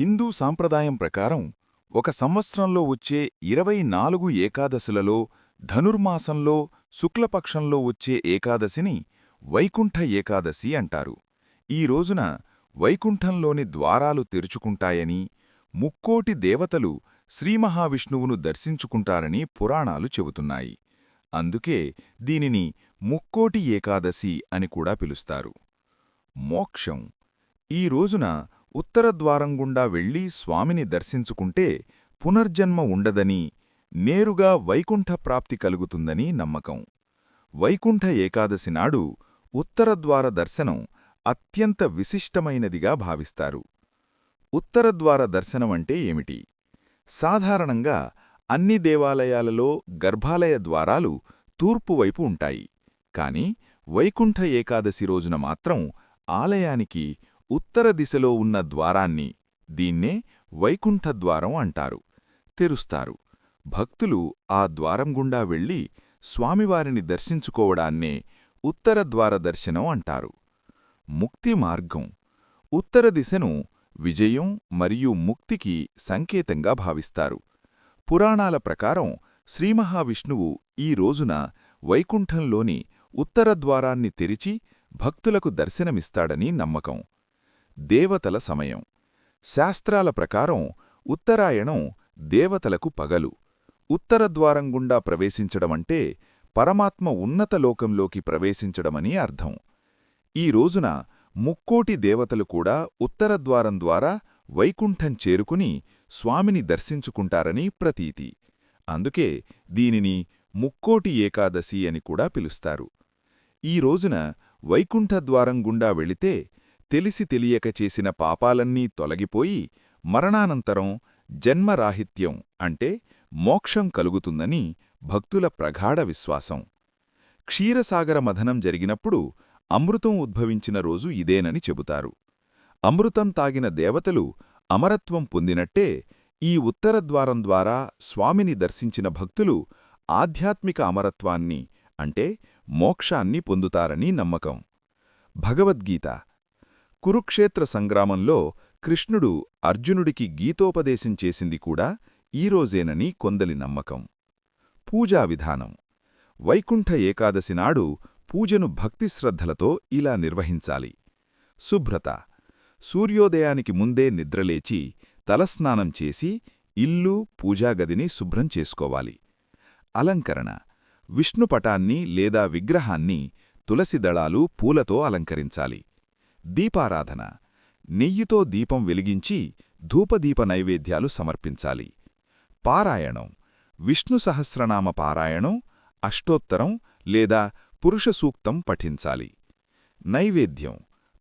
హిందూ సాంప్రదాయం ప్రకారం ఒక సంవత్సరంలో వచ్చే ఇరవై నాలుగు ఏకాదశులలో ధనుర్మాసంలో శుక్లపక్షంలో వచ్చే ఏకాదశిని వైకుంఠ ఏకాదశి అంటారు. ఈ రోజున వైకుంఠంలోని ద్వారాలు తెరుచుకుంటాయని ముక్కోటి దేవతలు శ్రీమహావిష్ణువును దర్శించుకుంటారని పురాణాలు చెబుతున్నాయి. అందుకే దీనిని ముక్కోటి ఏకాదశి అని కూడా పిలుస్తారు. మోక్షం. ఈ రోజున ఉత్తరద్వారం గుండా వెళ్ళి స్వామిని దర్శించుకుంటే పునర్జన్మ ఉండదని నేరుగా వైకుంఠ ప్రాప్తి కలుగుతుందని నమ్మకం. వైకుంఠ ఏకాదశి నాడు ఉత్తరద్వార దర్శనం అత్యంత విశిష్టమైనదిగా భావిస్తారు. ఉత్తరద్వార దర్శనమంటే ఏమిటి? సాధారణంగా అన్ని దేవాలయాలలో గర్భాలయ ద్వారాలు తూర్పువైపు ఉంటాయి. కాని వైకుంఠ ఏకాదశి రోజున మాత్రం ఆలయానికి ఉత్తర దిశలో ఉన్న ద్వారాన్ని దీన్నే వైకుంఠద్వారం అంటారు తెరుస్తారు. భక్తులు ఆ ద్వారం గుండా వెళ్ళి స్వామివారిని దర్శించుకోవడాన్నే ఉత్తరద్వార దర్శనం అంటారు. ముక్తి మార్గం ఉత్తర దిశను విజయం మరియు ముక్తికి సంకేతంగా భావిస్తారు. పురాణాల ప్రకారం శ్రీమహావిష్ణువు ఈ రోజున వైకుంఠంలోని ఉత్తరద్వారాన్ని తెరిచి భక్తులకు దర్శనమిస్తాడని నమ్మకం. దేవతల సమయం. శాస్త్రాల ప్రకారం ఉత్తరాయణం దేవతలకు పగలు. ఉత్తరద్వారం గుండా ప్రవేశించడమంటే పరమాత్మ ఉన్నత లోకంలోకి ప్రవేశించడమని అర్థం. ఈ రోజున ముక్కోటి దేవతలు కూడా ఉత్తరద్వారం ద్వారా వైకుంఠం చేరుకుని స్వామిని దర్శించుకుంటారని ప్రతీతి. అందుకే దీనిని ముక్కోటి ఏకాదశి అని కూడా పిలుస్తారు. ఈ రోజున వైకుంఠద్వారం గుండా వెళితే తెలిసి తెలియక చేసిన పాపాలన్నీ తొలగిపోయి మరణానంతరం జన్మరాహిత్యం అంటే మోక్షం కలుగుతుందని భక్తుల ప్రగాఢ విశ్వాసం. క్షీరసాగర మథనం జరిగినప్పుడు అమృతం ఉద్భవించిన రోజు ఇదేనని చెబుతారు. అమృతం తాగిన దేవతలు అమరత్వం పొందినట్టే ఈ ఉత్తరద్వారం ద్వారా స్వామిని దర్శించిన భక్తులు ఆధ్యాత్మిక అమరత్వాన్ని అంటే మోక్షాన్ని పొందుతారని నమ్మకం. భగవద్గీత కురుక్షేత్ర సంగ్రామంలో కృష్ణుడు అర్జునుడికి గీతోపదేశం చేసింది కూడా ఈరోజేనని కొందలి నమ్మకం. పూజా విధానం. వైకుంఠ ఏకాదశి నాడు పూజను భక్తిశ్రద్ధలతో ఇలా నిర్వహించాలి. శుభ్రత. సూర్యోదయానికి ముందే నిద్రలేచి తలస్నానం చేసి ఇల్లు పూజాగదిని శుభ్రం చేసుకోవాలి. అలంకరణ. విష్ణుపటాన్ని లేదా విగ్రహాన్ని తులసిదళాలు పూలతో అలంకరించాలి. దీపారాధన. నెయ్యితో దీపం వెలిగించి ధూపదీప నైవేద్యాలు సమర్పించాలి. పారాయణం. విష్ణు సహస్రనామ పారాయణం అష్టోత్తరం లేదా పురుష సూక్తం పఠించాలి. నైవేద్యం.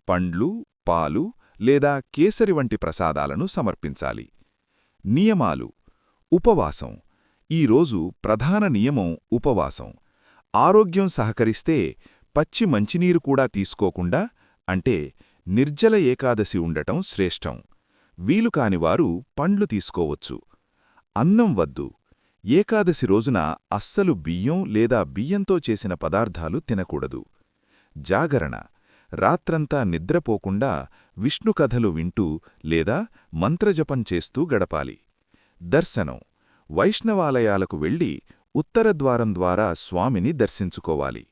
పండ్లు పాలు లేదా కేసరి వంటి ప్రసాదాలను సమర్పించాలి. నియమాలు. ఉపవాసం. ఈరోజు ప్రధాన నియమం ఉపవాసం. ఆరోగ్యం సహకరిస్తే పచ్చి మంచినీరు కూడా తీసుకోకుండా అంటే నిర్జల ఏకాదశి ఉండటం శ్రేష్టం. వీలుకానివారు పండ్లు తీసుకోవచ్చు. అన్నం వద్దు. ఏకాదశి రోజున అస్సలు బియ్యం లేదా బియ్యంతో చేసిన పదార్థాలు తినకూడదు. జాగరణ. రాత్రంతా నిద్రపోకుండా విష్ణుకథలు వింటూ లేదా మంత్రజపం చేస్తూ గడపాలి. దర్శనం. వైష్ణవాలయాలకు వెళ్ళి ఉత్తరద్వారం ద్వారా స్వామిని దర్శించుకోవాలి.